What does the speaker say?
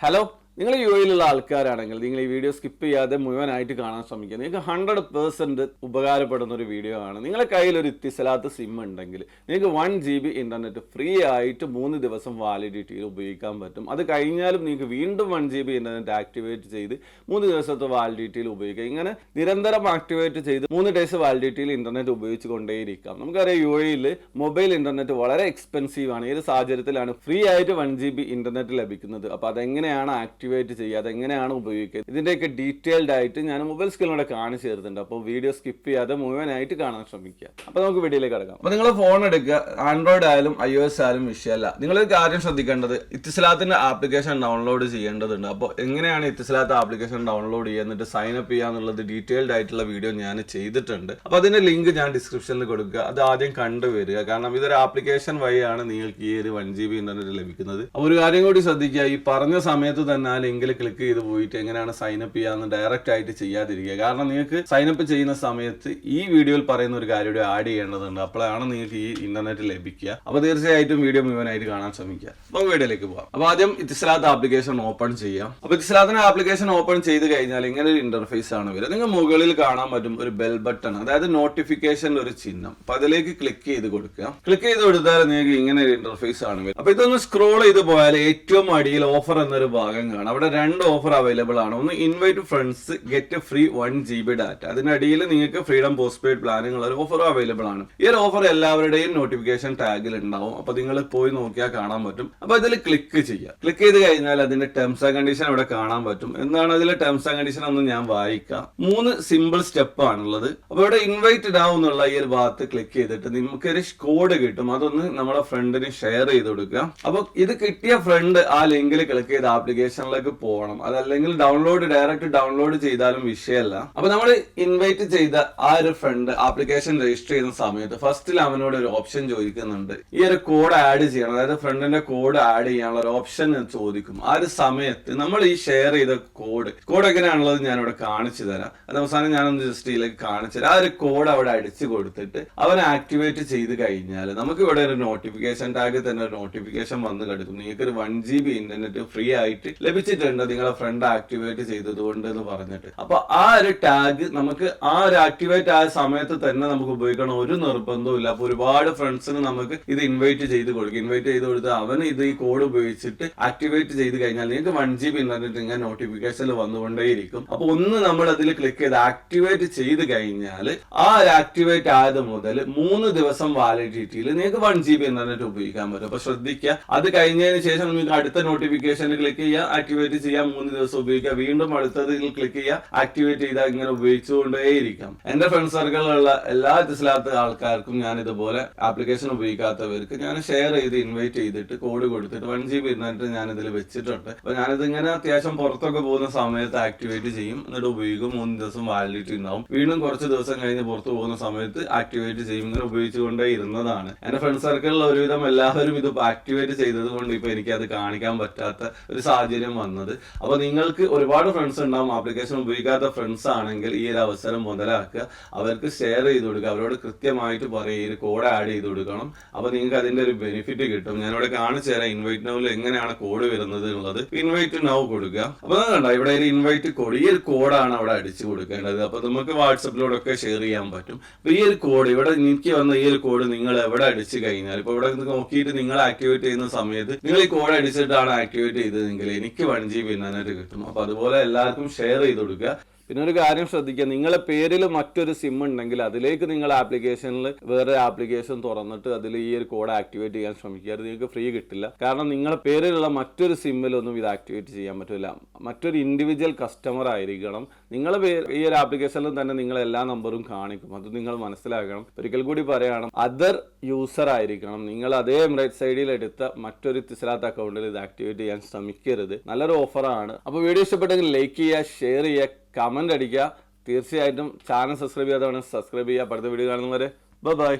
Hello. നിങ്ങൾ U എയിലുള്ള ആൾക്കാരാണെങ്കിൽ നിങ്ങൾ ഈ വീഡിയോ സ്കിപ്പ് ചെയ്യാതെ മുഴുവനായിട്ട് കാണാൻ ശ്രമിക്കുക. നിങ്ങൾക്ക് ഹൺഡ്രഡ് പേഴ്സന്റ് ഉപകാരപ്പെടുന്ന ഒരു വീഡിയോ ആണ്. നിങ്ങളുടെ കയ്യിൽ ഒരു ഇത്തിസലാത്ത സിം ഉണ്ടെങ്കിൽ നിങ്ങൾക്ക് one G B internet free ആയിട്ട് മൂന്ന് ദിവസം വാലിഡിറ്റിയിൽ ഉപയോഗിക്കാൻ പറ്റും. അത് കഴിഞ്ഞാലും നിങ്ങൾക്ക് വീണ്ടും one G B internet activate ചെയ്ത് മൂന്ന് ദിവസത്തെ വാലിഡിറ്റിയിൽ ഉപയോഗിക്കാം ഇങ്ങനെ നിരന്തരം ആക്ടിവേറ്റ് ചെയ്ത് മൂന്ന് ഡേയ്സ് വാലിഡിറ്റിയിൽ ഇന്റർനെറ്റ് ഉപയോഗിച്ച് കൊണ്ടേയിരിക്കാം. നമുക്കറിയാം യു എയിൽ മൊബൈൽ ഇന്റർനെറ്റ് വളരെ എക്സ്പെൻസീവ് ആണ്. ഒരു സാഹചര്യത്തിലാണ് ഫ്രീ ആയിട്ട് വൺ ജി ബി ഇന്റർനെറ്റ് ലഭിക്കുന്നത്? അപ്പോൾ അതെങ്ങനെയാണ് ആക്ടിവേറ്റ് ചെയ്യുക അതെങ്ങനെയാണ് ഉപയോഗിക്കുക ഇതിന്റെയൊക്കെ ഡീറ്റെയിൽഡ് ആയിട്ട് ഞാൻ മൊബൈൽ സ്ക്രീനിലൂടെ കാണിച്ചു തരുന്നുണ്ട്. അപ്പോൾ വീഡിയോ സ്കിപ്പ് ചെയ്യാതെ മുഴുവനായിട്ട് കാണാൻ ശ്രമിക്കുക. അപ്പോൾ നമുക്ക് വീഡിയോയിലേക്ക് കിടക്കാം. അപ്പോൾ നിങ്ങൾ ഫോൺ എടുക്കുക. ആൻഡ്രോയിഡ് ആയാലും ഐ ഒ എസ് ആയാലും വിഷയമല്ല നിങ്ങളൊരു കാര്യം ശ്രദ്ധിക്കേണ്ടത് ഇത്തിസ്ലാത്തിന്റെ ആപ്ലിക്കേഷൻ ഡൗൺലോഡ് ചെയ്യേണ്ടതുണ്ട്. അപ്പോൾ എങ്ങനെയാണ് ഇത്തിസ്ലാത്ത് ആപ്ലിക്കേഷൻ ഡൗൺലോഡ് ചെയ്യുക എന്നിട്ട് സൈൻ അപ്പ് ചെയ്യുക എന്നുള്ളത് ഡീറ്റെയിൽഡ് ആയിട്ടുള്ള വീഡിയോ ഞാൻ ചെയ്തിട്ടുണ്ട്. അപ്പോൾ അതിന്റെ ലിങ്ക് ഞാൻ ഡിസ്ക്രിപ്ഷനിൽ കൊടുക്കുക. അത് ആദ്യം കണ്ടുവരിക. കാരണം ഇതൊരു ആപ്ലിക്കേഷൻ വഴിയാണ് നിങ്ങൾക്ക് ഈ ഒരു വൺ ജി ബി ഇന്റർനെറ്റ് ലഭിക്കുന്നത്. അപ്പോൾ ഒരു കാര്യം കൂടി ശ്രദ്ധിക്കുക. ഈ പറഞ്ഞ സമയത്ത് തന്നെ ആ ലിങ്കിൽ ക്ലിക്ക് ചെയ്ത് പോയിട്ട് എങ്ങനെയാണ് സൈനപ്പ് അപ്പ് ചെയ്യാന്ന് ഡയറക്റ്റ് ആയിട്ട് ചെയ്യാതിരിക്കുക. കാരണം നിങ്ങൾക്ക് സൈനപ്പ് ചെയ്യുന്ന സമയത്ത് ഈ വീഡിയോയിൽ പറയുന്ന ഒരു കാര്യം കൂടി ആഡ് ചെയ്യേണ്ടതുണ്ട്. അപ്പോഴാണ് നിങ്ങൾക്ക് ഈ ഇന്റർനെറ്റ് ലഭിക്കുക. അപ്പോൾ തീർച്ചയായിട്ടും വീഡിയോ മുഴുവനായിട്ട് കാണാൻ ശ്രമിക്കുക. അപ്പോൾ വീഡിയോയിലേക്ക് പോകാം അപ്പോൾ ആദ്യം ഇത്തിസ്ലാത്ത് ആപ്ലിക്കേഷൻ ഓപ്പൺ ചെയ്യാം. അപ്പോൾ ഇത്തിസ്ലാത്തിന് ആപ്ലിക്കേഷൻ ഓപ്പൺ ചെയ്ത് കഴിഞ്ഞാൽ ഇങ്ങനെ ഒരു ഇന്റർഫേസ് ആണ് വരിക. നിങ്ങൾ മുകളിൽ കാണാൻ പറ്റും ഒരു ബെൽ ബട്ടൺ അതായത് നോട്ടിഫിക്കേഷൻ ഒരു ചിഹ്നം. അപ്പൊ അതിലേക്ക് ക്ലിക്ക് ചെയ്ത് കൊടുക്കുക. ക്ലിക്ക് ചെയ്ത് കൊടുത്താൽ നിങ്ങൾക്ക് ഇങ്ങനെ ഒരു ഇന്റർഫേസ് ആണ് വരിക. അപ്പോൾ ഇതൊന്ന് സ്ക്രോൾ ചെയ്ത് പോയാൽ ഏറ്റവും അടിയിൽ ഓഫർ എന്നൊരു ഭാഗം കാണാം. അവിടെ രണ്ട് ഓഫർ അവൈലബിൾ ആണ്. ഒന്ന് invite friends get free one G B data അതിനടിയിൽ നിങ്ങൾക്ക് ഫ്രീഡം പോസ്റ്റ് പെയ്ഡ് പ്ലാനുകൾ ഒരു ഓഫർ അവൈലബിൾ ആണ്. ഈ ഒരു ഓഫർ എല്ലാവരുടെയും നോട്ടിഫിക്കേഷൻ ടാഗിൽ ഉണ്ടാവും. അപ്പൊ നിങ്ങൾ പോയി നോക്കിയാൽ കാണാൻ പറ്റും. അപ്പൊ അതിൽ ക്ലിക്ക് ചെയ്യുക. ക്ലിക്ക് ചെയ്ത് കഴിഞ്ഞാൽ അതിന്റെ ടേംസ് ആൻഡ് കണ്ടീഷൻ അവിടെ കാണാൻ പറ്റും. എന്താണ് അതിലെ ടേംസ് ആൻഡ് കണ്ടീഷൻ ഒന്ന് ഞാൻ വായിക്കാം. മൂന്ന് സിമ്പിൾ സ്റ്റെപ്പ് ആണുള്ളത്. അപ്പൊ ഇവിടെ ഇൻവൈറ്റ് ഡൗൺ എന്നുള്ള ഈ ഒരു ഭാഗത്ത് ക്ലിക്ക് ചെയ്തിട്ട് നിങ്ങൾക്ക് ഒരു കോഡ് കിട്ടും. അതൊന്ന് നമ്മുടെ ഫ്രണ്ടിന് ഷെയർ ചെയ്ത് കൊടുക്കുക. അപ്പൊ ഇത് കിട്ടിയ ഫ്രണ്ട് ആ ലിങ്കിൽ ക്ലിക്ക് ചെയ്ത് ആപ്ലിക്കേഷനിലേക്ക് പോകണം അതല്ലെങ്കിൽ ഡൗൺലോഡ് ഡയറക്റ്റ് ഡൗൺലോഡ് ചെയ്താലും വിഷയമല്ല. അപ്പൊ നമ്മൾ ഇൻവൈറ്റ് ചെയ്ത ആ ഒരു ഫ്രണ്ട് ആപ്ലിക്കേഷൻ രജിസ്റ്റർ ചെയ്യുന്ന സമയത്ത് ഫസ്റ്റിൽ അവനോട് ഒരു ഓപ്ഷൻ ചോദിക്കുന്നുണ്ട്. ഈ ഒരു കോഡ് ആഡ് ചെയ്യണം. അതായത് ഫ്രണ്ടിന്റെ കോഡ് ആഡ് ചെയ്യാനുള്ള ഒരു ഓപ്ഷൻ ചോദിക്കും. ആ ഒരു സമയത്ത് നമ്മൾ ഈ ഷെയർ ചെയ്ത കോഡ് കോഡ് എങ്ങനെയാണുള്ളത് ഞാൻ ഇവിടെ കാണിച്ചു തരാം. അത് അവസാനം ഞാനൊന്ന് ജസ്റ്റ് ഇതിലേക്ക് കാണിച്ചു തരാം. ആ ഒരു കോഡ് അവിടെ അടിച്ചു കൊടുത്തിട്ട് അവൻ ആക്ടിവേറ്റ് ചെയ്ത് കഴിഞ്ഞാൽ നമുക്ക് ഇവിടെ ഒരു നോട്ടിഫിക്കേഷൻ ടാഗിൽ തന്നെ ഒരു നോട്ടിഫിക്കേഷൻ വന്ന് കിടക്കും. നിങ്ങൾക്ക് ഒരു one G B internet free ആയിട്ട് ലഭിച്ചിട്ടുണ്ട് നിങ്ങളെ ഫ്രണ്ട് ആക്ടിവേറ്റ് ചെയ്തതുകൊണ്ട് എന്ന് പറഞ്ഞിട്ട്. അപ്പൊ ആ ഒരു ടാഗ് നമുക്ക് ആ ഒരു ആക്ടിവേറ്റ് ആയ സമയത്ത് തന്നെ നമുക്ക് ഉപയോഗിക്കണം. ഒരു നിർബന്ധവും ഇല്ല അപ്പൊ ഒരുപാട് ഫ്രണ്ട്സിന് നമുക്ക് ഇത് ഇൻവൈറ്റ് ചെയ്ത് കൊടുക്കും. ഇൻവൈറ്റ് ചെയ്ത് കൊടുത്ത് അവന് ഇത് ഈ കോഡ് ഉപയോഗിച്ചിട്ട് ആക്ടിവേറ്റ് ചെയ്ത് കഴിഞ്ഞാൽ നിങ്ങൾക്ക് വൺ ജി ബി ഇന്റർനെറ്റ് ഇങ്ങനെ നോട്ടിഫിക്കേഷനിൽ വന്നുകൊണ്ടേയിരിക്കും. അപ്പൊ ഒന്ന് നമ്മൾ അതിൽ ക്ലിക്ക് ചെയ്ത് ആക്ടിവേറ്റ് ചെയ്ത് കഴിഞ്ഞാൽ ആ ഒരു ആക്ടിവേറ്റ് ആയത് മുതൽ മൂന്ന് ദിവസം വാലിഡിറ്റിയിൽ നിങ്ങൾക്ക് വൺ ജി ബി ഇന്റർനെറ്റ് ഉപയോഗിക്കാൻ പറ്റും. അപ്പൊ ശ്രദ്ധിക്കുക. അത് കഴിഞ്ഞതിന് ശേഷം നിങ്ങൾക്ക് അടുത്ത നോട്ടിഫിക്കേഷനിൽ ക്ലിക്ക് ചെയ്യുക. ആക്ടിവേറ്റ് ചെയ്യാം മൂന്ന് ദിവസം ഉപയോഗിക്കുക. വീണ്ടും അടുത്തതിൽ ക്ലിക്ക് ചെയ്യുക. ആക്ടിവേറ്റ് ചെയ്താൽ ഇങ്ങനെ ഉപയോഗിച്ചുകൊണ്ടേയിരിക്കാം. എന്റെ ഫ്രണ്ട് സർക്കിളിലുള്ള എല്ലാ ഇതിലാത്ത ആൾക്കാർക്കും ഞാൻ ഇതുപോലെ ആപ്ലിക്കേഷൻ ഉപയോഗിക്കാത്തവർക്ക് ഞാൻ ഷെയർ ചെയ്ത് ഇൻവൈറ്റ് ചെയ്തിട്ട് കോഡ് കൊടുത്തിട്ട് വൺ ജി ബി ഇന്റർനെറ്റ് ഞാൻ ഇതിൽ വെച്ചിട്ടുണ്ട്. അപ്പൊ ഞാനിത് ഇങ്ങനെ അത്യാവശ്യം പുറത്തൊക്കെ പോകുന്ന സമയത്ത് ആക്ടിവേറ്റ് ചെയ്യും. എന്നിട്ട് ഉപയോഗിക്കും. മൂന്ന് ദിവസം വാലിഡിറ്റി ഉണ്ടാവും. വീണ്ടും കുറച്ച് ദിവസം കഴിഞ്ഞ് പുറത്തു പോകുന്ന സമയത്ത് ആക്ടിവേറ്റ് ചെയ്യും. ഇങ്ങനെ ഉപയോഗിച്ചുകൊണ്ടേ ഇരുന്നതാണ് എന്റെ ഫ്രണ്ട് സർക്കിളിൽ ഒരുവിധം എല്ലാവരും ഇത് ആക്ടിവേറ്റ് ചെയ്തത് കൊണ്ട് ഇപ്പൊ എനിക്ക് അത് കാണിക്കാൻ പറ്റാത്ത ഒരു സാഹചര്യം വന്നത്. അപ്പൊ നിങ്ങൾക്ക് ഒരുപാട് ഫ്രണ്ട്സ് ഉണ്ടാവും. ആപ്ലിക്കേഷൻ ഉപയോഗിക്കാത്ത ഫ്രണ്ട്സ് ആണെങ്കിൽ ഈ ഒരു അവസരം മുതലാക്കുക. അവർക്ക് ഷെയർ ചെയ്ത് കൊടുക്കുക. അവരോട് കൃത്യമായിട്ട് പറയുക ഈ ഒരു കോഡ് ആഡ് ചെയ്ത് കൊടുക്കണം. അപ്പൊ നിങ്ങൾക്ക് അതിന്റെ ഒരു ബെനിഫിറ്റ് കിട്ടും. ഞാനിവിടെ കാണിച്ചു തരാം. ഇൻവൈറ്റ് നൗവിൽ എങ്ങനെയാണ് കോഡ് വരുന്നത് എന്നുള്ളത്. ഇൻവൈറ്റ് നൗ കൊടുക്കുക. അപ്പൊ അത് കണ്ടോ ഇവിടെ ഒരു ഇൻവൈറ്റ് കോഡ് ഈ ഒരു കോഡാണ് അവിടെ അടിച്ചു കൊടുക്കേണ്ടത്. അപ്പൊ നമുക്ക് വാട്സപ്പിലൂടെ ഷെയർ ചെയ്യാൻ പറ്റും. അപ്പൊ ഈ ഒരു കോഡ് ഇവിടെ എനിക്ക് വന്ന ഈ ഒരു കോഡ് നിങ്ങൾ എവിടെ അടിച്ചു കഴിഞ്ഞാൽ ഇപ്പൊ ഇവിടെ നോക്കിയിട്ട് നിങ്ങൾ ആക്ടിവേറ്റ് ചെയ്യുന്ന സമയത്ത് നിങ്ങൾ ഈ കോഡ് അടിച്ചിട്ടാണ് ആക്ടിവേറ്റ് ചെയ്തതെങ്കിൽ എനിക്ക് വൺ ജി ബി കിട്ടും. അപ്പൊ അതുപോലെ എല്ലാവർക്കും ഷെയർ ചെയ്ത് കൊടുക്കുക. പിന്നെ ഒരു കാര്യം ശ്രദ്ധിക്കുക. നിങ്ങളെ പേരിൽ മറ്റൊരു സിം ഉണ്ടെങ്കിൽ അതിലേക്ക് നിങ്ങൾ ആപ്ലിക്കേഷനിൽ വേറെ ആപ്ലിക്കേഷൻ തുറന്നിട്ട് അതിൽ ഈ ഒരു കോഡ് ആക്ടിവേറ്റ് ചെയ്യാൻ ശ്രമിക്കുക. അത് നിങ്ങൾക്ക് ഫ്രീ കിട്ടില്ല. കാരണം നിങ്ങളെ പേരിലുള്ള മറ്റൊരു സിമ്മിലൊന്നും ഇത് ആക്ടിവേറ്റ് ചെയ്യാൻ പറ്റില്ല മറ്റൊരു ഇൻഡിവിജ്വൽ കസ്റ്റമർ ആയിരിക്കണം. നിങ്ങളെ പേര് ഈ ഒരു ആപ്ലിക്കേഷനിൽ തന്നെ നിങ്ങൾ എല്ലാ നമ്പറും കാണിക്കും. അത് നിങ്ങൾ മനസ്സിലാക്കണം. ഒരിക്കൽ കൂടി പറയണം അതർ യൂസർ ആയിരിക്കണം. നിങ്ങൾ അതേ റൈറ്റ് സൈഡിൽ എടുത്ത മറ്റൊരു തിസലാത്ത് അക്കൗണ്ടിൽ ഇത് ആക്ടിവേറ്റ് ചെയ്യാൻ ശ്രമിക്കരുത്. നല്ലൊരു ഓഫറാണ് അപ്പോൾ വീഡിയോ ഇഷ്ടപ്പെട്ടെങ്കിൽ ലൈക്ക് ചെയ്യുക ഷെയർ ചെയ്യുക കമന്റ് അടിക്കുക. തീർച്ചയായിട്ടും ചാനൽ സബ്സ്ക്രൈബ് ചെയ്യാത്തവണ് സബ്സ്ക്രൈബ് ചെയ്യുക. അടുത്ത വീഡിയോ കാണുന്നവരെ ബൈ.